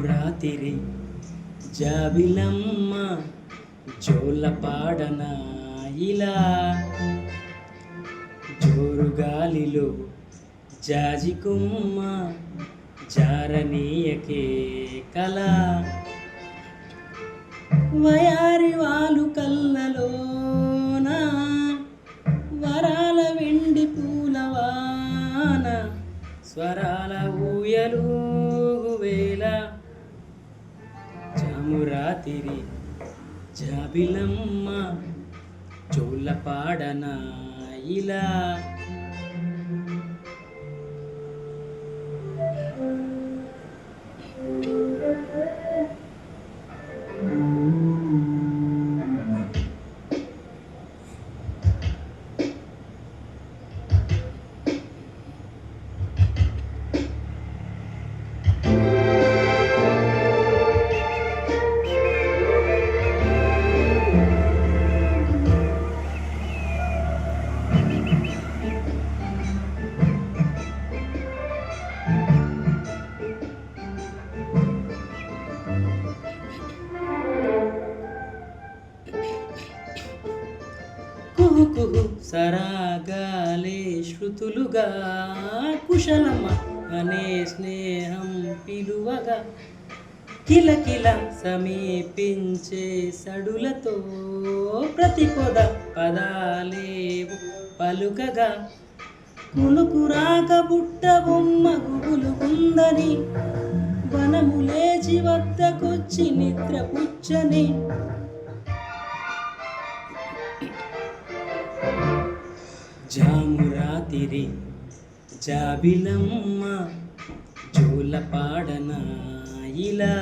రాతిరి జాబిలమ్మ జోల పాడన ఇలా? జోరు గాలిలో జాజికుమ్మ జారనీయకే కళ వయారి వాలు కళ్ళలోన వరాల వెండి పూలవాన స్వరాల ఊయలు వేళ. జామురాతిరి జాబిలమ్మ చోళ్ళ పాడన ఇలా కుహు సరాగాలే శృతులుగా కుశలమ అనే స్నేహం పిలువగా కిలకిల సమీపించే సడులతో ప్రతి పొద పదాలేవు పలుకగా. కునుకు రాక బుట్ట బొమ్మ గుబులుకుందని వనము లేచి వద్దకొచ్చి నిద్ర పుచ్చని. జామురాతిరి జాబిలమ్మ జోల పాడన ఇలా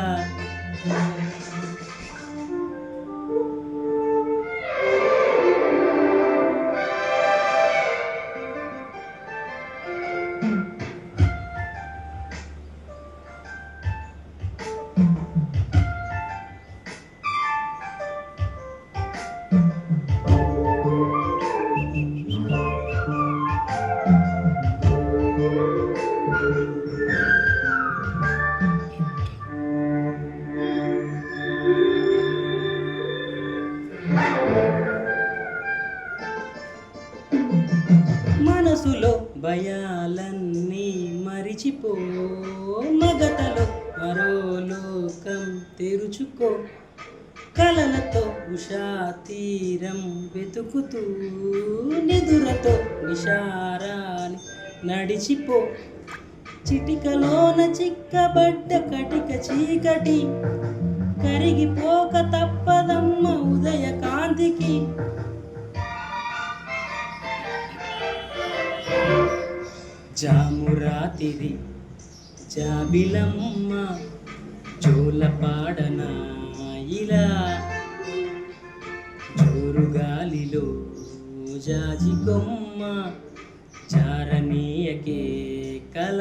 మనసులో భయాలన్నీ మరిచిపో. మగతలో మరో లోకం తెరుచుకో. కలలతో ఉషా తీరం వెతుకుతూ నిదురతో విషారాన్ని నడిచిపో. చిటికలోన చిక్కబడ్డ కటిక చీకటి కరిగిపోక తప్పదమ్మ ఉదయ కాంతికి జామురాతిరి జాబిలమ్మ జోలపాడన ఇలా జోరు గాలిలో జాజి కొమ్మ చారనీయకే కళ.